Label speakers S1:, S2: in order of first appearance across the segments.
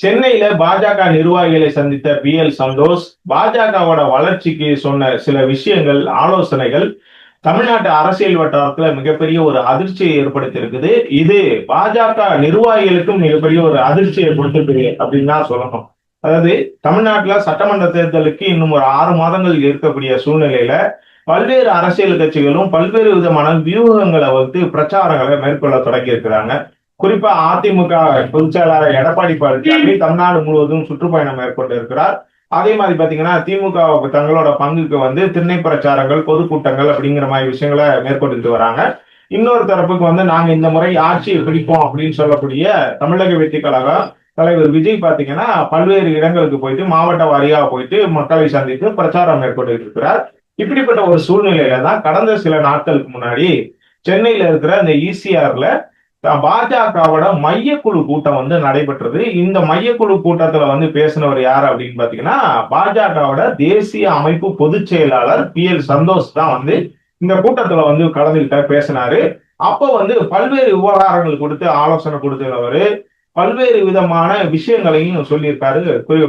S1: சென்னையில பாஜக நிர்வாகிகளை சந்தித்த பி எல் சந்தோஷ் பாஜகவோட வளர்ச்சிக்கு சொன்ன சில விஷயங்கள் ஆலோசனைகள் தமிழ்நாட்டு அரசியல் வட்டாரத்துல மிகப்பெரிய ஒரு அதிர்ச்சியை ஏற்படுத்தி இருக்குது இது பாஜக நிர்வாகிகளுக்கும் மிகப்பெரிய ஒரு அதிர்ச்சியை கொடுத்திருக்கு அப்படின்னு தான் சொல்லணும். அதாவது தமிழ்நாட்டுல சட்டமன்ற தேர்தலுக்கு இன்னும் ஒரு ஆறு மாதங்கள் இருக்கக்கூடிய சூழ்நிலையில பல்வேறு அரசியல் கட்சிகளும் பல்வேறு விதமான வியூகங்களை வந்து பிரச்சாரங்களை மேற்கொள்ள தொடங்கி இருக்கிறாங்க குறிப்பா அதிமுக பொதுச் செயலாளர் எடப்பாடி பழனிசாமி தமிழ்நாடு முழுவதும் சுற்றுப்பயணம் மேற்கொண்டு இருக்கிறார் அதே மாதிரி பாத்தீங்கன்னா திமுக தங்களோட பங்குக்கு வந்து திண்ணை பிரச்சாரங்கள் பொதுக்கூட்டங்கள் அப்படிங்கிற மாதிரி விஷயங்களை மேற்கொண்டுட்டு வராங்க. இன்னொரு தரப்புக்கு வந்து நாங்க இந்த முறை ஆட்சியை பிடிப்போம் அப்படின்னு சொல்லக்கூடிய தமிழக வெற்றி கழகம் தலைவர் விஜய் பாத்தீங்கன்னா பல்வேறு இடங்களுக்கு போயிட்டு மாவட்ட வாரியாக போயிட்டு மக்களை சந்தித்து பிரச்சாரம் மேற்கொண்டு இருக்கிறார். இப்படிப்பட்ட ஒரு சூழ்நிலையில தான் கடந்த சில நாட்களுக்கு முன்னாடி சென்னையில இருக்கிற இந்த இசிஆர்ல பாஜகவோட மையக்குழு கூட்டம் வந்து நடைபெற்றது. இந்த மையக்குழு கூட்டத்துல வந்து பேசினவர் யார் அப்படின்னு பாத்தீங்கன்னா பாஜகவோட தேசிய அமைப்பு பொதுச் செயலாளர் பி எல் சந்தோஷ் தான் வந்து இந்த கூட்டத்துல வந்து கலந்துகிட்ட பேசினாரு. அப்போ வந்து பல்வேறு விவகாரங்கள் கொடுத்து ஆலோசனை கொடுத்தவர். பல்வேறு விதமான விஷயங்களையும் சொல்லியிருக்காரு.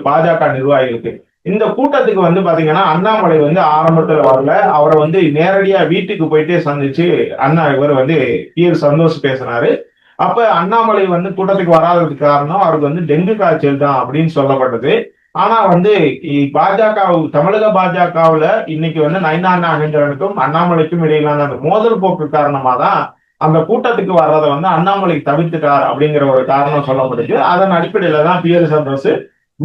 S1: பாஜக நிர்வாகிகளுக்கு. இந்த கூட்டத்துக்கு வந்து பாத்தீங்கன்னா அண்ணாமலை வந்து ஆரம்பத்துல வரல. அவரை வந்து நேரடியா வீட்டுக்கு போயிட்டே சந்திச்சு அண்ணா இவர் வந்து பிஎல் சந்தோஷ் பேசினாரு. அப்ப அண்ணாமலை வந்து கூட்டத்துக்கு வராததுக்கு காரணம் அவருக்கு வந்து டெங்கு காய்ச்சல் தான் அப்படின்னு சொல்லப்பட்டது. ஆனா வந்து பாஜக தமிழக பாஜகவுல இன்னைக்கு வந்து நயனா நாகேந்திரனுக்கும் அண்ணாமலைக்கும் இடையிலான அந்த மோதல் போக்கு காரணமா தான் அந்த கூட்டத்துக்கு வர்றதை வந்து அண்ணாமலை தவிர்த்துட்டார் அப்படிங்கிற ஒரு காரணம் சொல்லப்பட்டுச்சு. அதன் அடிப்படையில தான் பி எல் சந்தோஷ்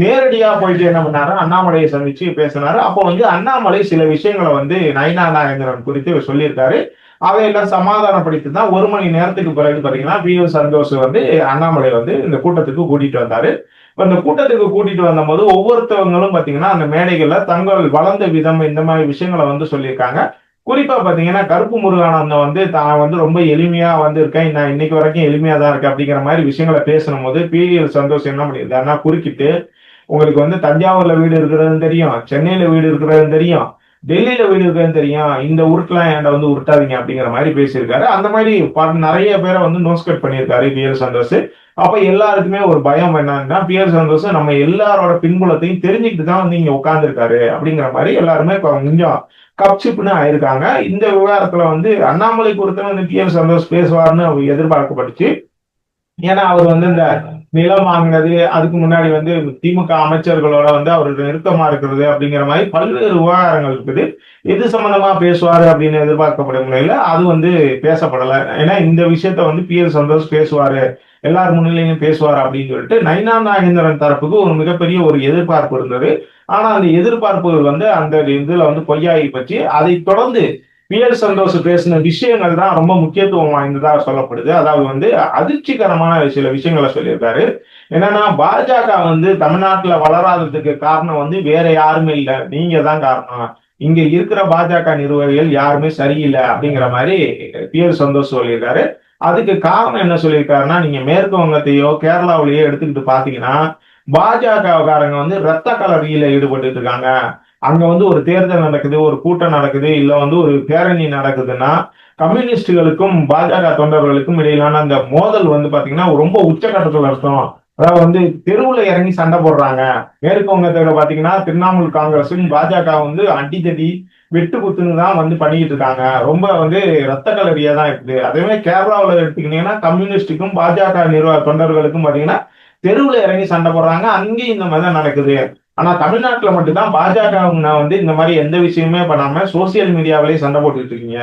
S1: நேரடியா போயிட்டு என்ன பண்ணாரு? அண்ணாமலையை சந்திச்சு பேசினாரு. அப்போ வந்து அண்ணாமலை சில விஷயங்களை வந்து நயனா நாயந்திரன் குறித்து சொல்லியிருக்காரு. அவையெல்லாம் சமாதானப்படுத்தி தான் ஒரு மணி நேரத்துக்கு பிறகு பாத்தீங்கன்னா பி எஸ் சந்தோஷ் வந்து அண்ணாமலை வந்து இந்த கூட்டத்துக்கு கூட்டிட்டு வந்தாரு. இந்த கூட்டத்துக்கு கூட்டிட்டு வந்தபோது ஒவ்வொருத்தவங்களும் பாத்தீங்கன்னா அந்த மேடைகள்ல தங்கள் வளர்ந்த விதம் இந்த மாதிரி விஷயங்களை வந்து சொல்லியிருக்காங்க. குறிப்பா பாத்தீங்கன்னா கருப்பு முருகானந்தம் வந்து தான் வந்து ரொம்ப எளிமையா வந்து இருக்கேன் நான் இன்னைக்கு வரைக்கும் எளிமையா தான் இருக்கேன் அப்படிங்கிற மாதிரி விஷயங்களை பேசணும் போது பி சந்தோஷ் என்ன பண்ணியிருந்தாருன்னா குறுக்கிட்டு உங்களுக்கு வந்து தஞ்சாவூர்ல வீடு இருக்கிறதுன்னு தெரியும் சென்னையில வீடு இருக்கிறதுன்னு தெரியும் டெல்லியில வீடு இருக்கிறதுன்னு தெரியும். இந்த உருட்டுலாம் ஏன்டா வந்து உருட்டாதீங்க அப்படிங்கிற மாதிரி பேசியிருக்காரு. அந்த மாதிரி நிறைய பேரை வந்து நோஸ்கட் பண்ணியிருக்காரு பி எல் சந்தோஷ் அப்ப எல்லாருக்குமே ஒரு பயம் என்னன்னா பி எல் சந்தோஷ் நம்ம எல்லாரோட பின்புலத்தையும் தெரிஞ்சுக்கிட்டு தான் வந்து இங்க உட்காந்துருக்காரு அப்படிங்கிற மாதிரி எல்லாருமே கொஞ்சம் கப்சிப்னு ஆயிருக்காங்க. இந்த விவகாரத்துல வந்து அண்ணாமலை குறித்து வந்து பி எல் சந்தோஷ் பேசுவார்னு எதிர்பார்க்கப்பட்டுச்சு. ஏன்னா அவர் வந்து இந்த நிலம் வாங்கினது அதுக்கு முன்னாடி வந்து திமுக அமைச்சர்களோட வந்து அவர் நெருக்கமா இருக்கிறது அப்படிங்கிற மாதிரி பல்வேறு விவகாரங்கள் இருக்குது. எது சம்பந்தமா பேசுவாரு அப்படின்னு எதிர்பார்க்கப்படும் நிலையில அது வந்து பேசப்படலை. ஏன்னா இந்த விஷயத்த வந்து பி எல் சந்தோஷ் பேசுவாரு எல்லார் முன்னிலையும் பேசுவார் அப்படின்னு சொல்லிட்டு நைனா நாகேந்திரன் தரப்புக்கு ஒரு மிகப்பெரிய ஒரு எதிர்பார்ப்பு இருந்தது. ஆனா அந்த எதிர்பார்ப்புகள் வந்து அந்த இதுல வந்து பொய்யாகி பற்றி அதை தொடர்ந்து பி எல் சந்தோஷ் பேசின விஷயங்கள் தான் ரொம்ப முக்கியத்துவம் வாய்ந்ததா சொல்லப்படுது. அதாவது வந்து அதிர்ச்சிகரமான சில விஷயங்களை சொல்லியிருக்காரு. என்னன்னா பாஜக வந்து தமிழ்நாட்டுல வளராததுக்கு காரணம் வந்து வேற யாருமே இல்லை. நீங்க தான் காரணம். இங்க இருக்கிற பாஜக நிர்வாகிகள் யாருமே சரியில்லை அப்படிங்கிற மாதிரி பி எல் சந்தோஷ் சொல்லியிருக்காரு. அதுக்கு காரணம் என்ன சொல்லியிருக்காருன்னா நீங்க மேற்கு வங்கத்தையோ கேரளாவிலேயோ எடுத்துக்கிட்டு பாத்தீங்கன்னா பாஜகக்காரங்க வந்து ரத்த கலரியில ஈடுபட்டு இருக்காங்க. அங்க வந்து ஒரு தேர்தல் நடக்குது ஒரு கூட்டம் நடக்குது இல்ல வந்து ஒரு பேரணி நடக்குதுன்னா கம்யூனிஸ்டுகளுக்கும் பாஜக தொண்டர்களுக்கும் இடையிலான அந்த மோதல் வந்து பாத்தீங்கன்னா ரொம்ப உச்சகட்டத்துல இருக்கும் அதாவது வந்து தெருவுல இறங்கி சண்டை போடுறாங்க. மேற்கு வங்கத்துல பாத்தீங்கன்னா திரிணாமுல் காங்கிரஸும் பாஜக வந்து அடித்தடி வெட்டு குத்துன்னு தான் வந்து பண்ணிட்டு இருக்காங்க. ரொம்ப வந்து ரத்த கலரியா தான் இருக்குது. அதே மாதிரி கேரளாவில் எடுத்துக்கிட்டீங்கன்னா கம்யூனிஸ்டுக்கும் பாஜக நிர்வாக தொண்டர்களுக்கும் பாத்தீங்கன்னா தெருவுல இறங்கி சண்டை போடுறாங்க. அங்கேயும் இந்த மாதிரி தான் நடக்குது. ஆனா தமிழ்நாட்டுல மட்டும்தான் பாஜக வந்து இந்த மாதிரி எந்த விஷயமே பண்ணாம சோசியல் மீடியாவிலேயே சண்டை போட்டுட்டு இருக்கீங்க.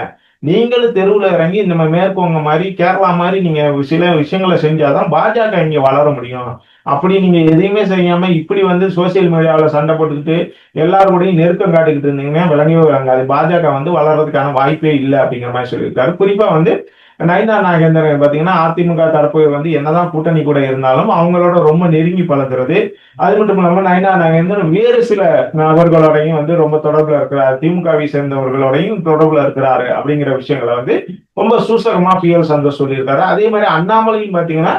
S1: நீங்களும் தெருவுல இறங்கி இந்த மாதிரி மேற்கோங்க மாதிரி கேரளா மாதிரி நீங்க சில விஷயங்களை செஞ்சாதான் பாஜக இங்க வளர முடியும். அப்படி நீங்க எதையுமே செய்யாம இப்படி வந்து சோசியல் மீடியாவில் சண்டை போட்டுக்கிட்டு எல்லாரோடையும் நெருக்கம் காட்டுக்கிட்டு இருந்தீங்கன்னா விளங்கவே விளங்காது பாஜக வந்து வளர்றதுக்கான வாய்ப்பே இல்லை அப்படிங்கிற மாதிரி சொல்லியிருக்காரு. குறிப்பா வந்து நயனா நாகேந்திரன் பாத்தீங்கன்னா அதிமுக தரப்பு வந்து என்னதான் கூட்டணி கூட இருந்தாலும் அவங்களோட ரொம்ப நெருங்கி பழகிறது. அது மட்டும் இல்லாம நயனா நாகேந்திரன் வேறு சில நபர்களோடையும் வந்து ரொம்ப தொடர்புல இருக்கிறார். திமுகவை சேர்ந்தவர்களோடையும் தொடர்புல இருக்கிறாரு அப்படிங்கிற விஷயங்களை வந்து ரொம்ப சூசகமா பி எல் சந்தோஷ் சொல்லியிருக்காரு. அதே மாதிரி அண்ணாமலையும் பாத்தீங்கன்னா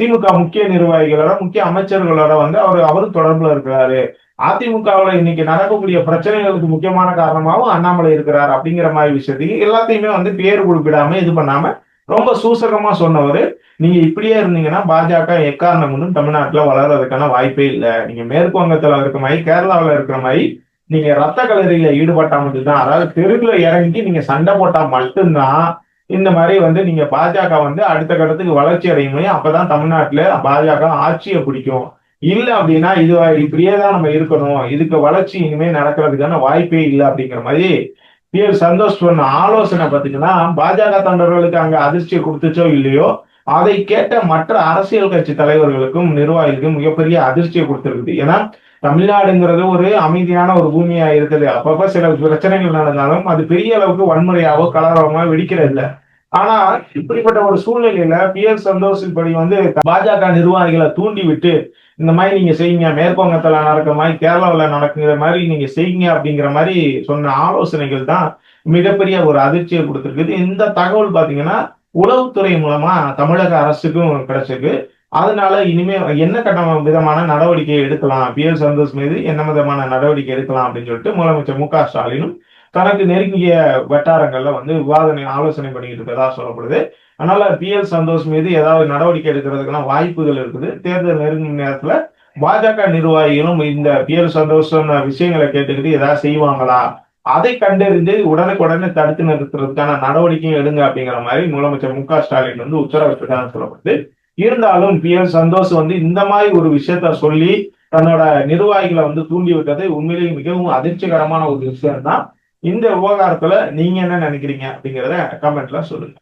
S1: திமுக முக்கிய நிர்வாகிகளோட முக்கிய அமைச்சர்களோட வந்து அவர் அவரும் தொடர்புல இருக்கிறாரு. அதிமுகவில் இன்னைக்கு நடக்கக்கூடிய பிரச்சனைகளுக்கு முக்கியமான காரணமாகவும் அண்ணாமலை இருக்கிறார் அப்படிங்கிற மாதிரி விஷயத்தையும் எல்லாத்தையுமே வந்து பேர் குறிப்பிடாம இது பண்ணாம ரொம்ப சூசகமா சொன்னவர். நீங்க இப்படியே இருந்தீங்கன்னா பாஜக எக்காரணம் கொண்டும் தமிழ்நாட்டுல வளர்றதுக்கான வாய்ப்பே இல்லை. நீங்க மேற்கு வங்கத்துல இருக்கிற மாதிரி கேரளாவில் இருக்கிற மாதிரி நீங்க ரத்த கலரியில ஈடுபட்டா மட்டும்தான் அதாவது தெருவில் இறங்கி நீங்க சண்டை போட்டா மட்டும்தான் இந்த மாதிரி வந்து நீங்க பாஜக வந்து அடுத்த கட்டத்துக்கு வளர்ச்சி அடையும் முடியும் அப்பதான் தமிழ்நாட்டுல பாஜக ஆட்சியை பிடிக்கும். இல்ல அப்படின்னா இது இப்படியே தான் நம்ம இருக்கணும். இதுக்கு வளர்ச்சி இனிமே நடக்கிறதுக்கான வாய்ப்பே இல்லை அப்படிங்கிற மாதிரி பி எல் சந்தோஷ் சொன்ன ஆலோசனை பார்த்தீங்கன்னா பாஜக தொண்டர்களுக்கு அங்க அதிர்ச்சியை கொடுத்துச்சோ இல்லையோ அதை கேட்ட மற்ற அரசியல் கட்சி தலைவர்களுக்கும் நிர்வாகிகளுக்கும் மிகப்பெரிய அதிர்ச்சியை கொடுத்துருக்குது. ஏன்னா தமிழ்நாடுங்கிறது ஒரு அமைதியான ஒரு பூமியா இருக்குது. அப்பப்ப சில பிரச்சனைகள் நடந்தாலும் அது பெரிய அளவுக்கு வன்முறையாவோ கலவரமோ வெடிக்கிறது இல்லை ஆனா இப்படிப்பட்ட ஒரு சூழ்நிலையில பி எல் சந்தோஷின் படி வந்து பாஜக நிர்வாகிகளை தூண்டி விட்டு இந்த மாதிரி நீங்க செய்யுங்க மேற்குவங்கத்துல நடக்கிற மாதிரி கேரளாவில் நடக்குங்கிற மாதிரி நீங்க செய்யுங்க அப்படிங்கிற மாதிரி சொன்ன ஆலோசனைகள் தான் மிகப்பெரிய ஒரு அதிர்ச்சியை கொடுத்துருக்குது. இந்த தகவல் பாத்தீங்கன்னா உளவுத்துறை மூலமா தமிழக அரசுக்கும் கிடைச்சிருக்கு. அதனால இனிமே என்ன கட்ட விதமான நடவடிக்கை எடுக்கலாம்? பி எல் சந்தோஷ் மீது என்ன விதமான நடவடிக்கை எடுக்கலாம் அப்படின்னு சொல்லிட்டு முதலமைச்சர் மு க ஸ்டாலினும் தனக்கு நெருங்கிய வட்டாரங்கள்ல வந்து விவாதனை ஆலோசனை பண்ணிட்டு இருக்கதா சொல்லப்படுது. அதனால பி எல் சந்தோஷ் மீது ஏதாவது நடவடிக்கை எடுக்கிறதுக்கெல்லாம் வாய்ப்புகள் இருக்குது. தேர்தல் நெருங்கும் நேரத்துல பாஜக நிர்வாகிகளும் இந்த பி எல் சந்தோஷ் விஷயங்களை கேட்டுக்கிட்டு ஏதாவது செய்வாங்களா? அதை கண்டறிந்து உடனுக்குடனே தடுத்து நிறுத்துறதுக்கான நடவடிக்கையும் எடுங்க அப்படிங்கிற மாதிரி முதலமைச்சர் மு க ஸ்டாலின் வந்து உத்தரவிட்டிருக்காங்க சொல்லப்படுது. இருந்தாலும் பி எல் சந்தோஷ் வந்து இந்த மாதிரி ஒரு விஷயத்த சொல்லி தன்னோட நிர்வாகிகளை வந்து தூண்டி விட்டது உண்மையிலேயே மிகவும் அதிர்ச்சிகரமான ஒரு விஷயம் தான் இந்த விவகாரத்துல நீங்க என்ன நினைக்கிறீங்க அப்படிங்கிறத கமெண்ட்ல சொல்லுங்க.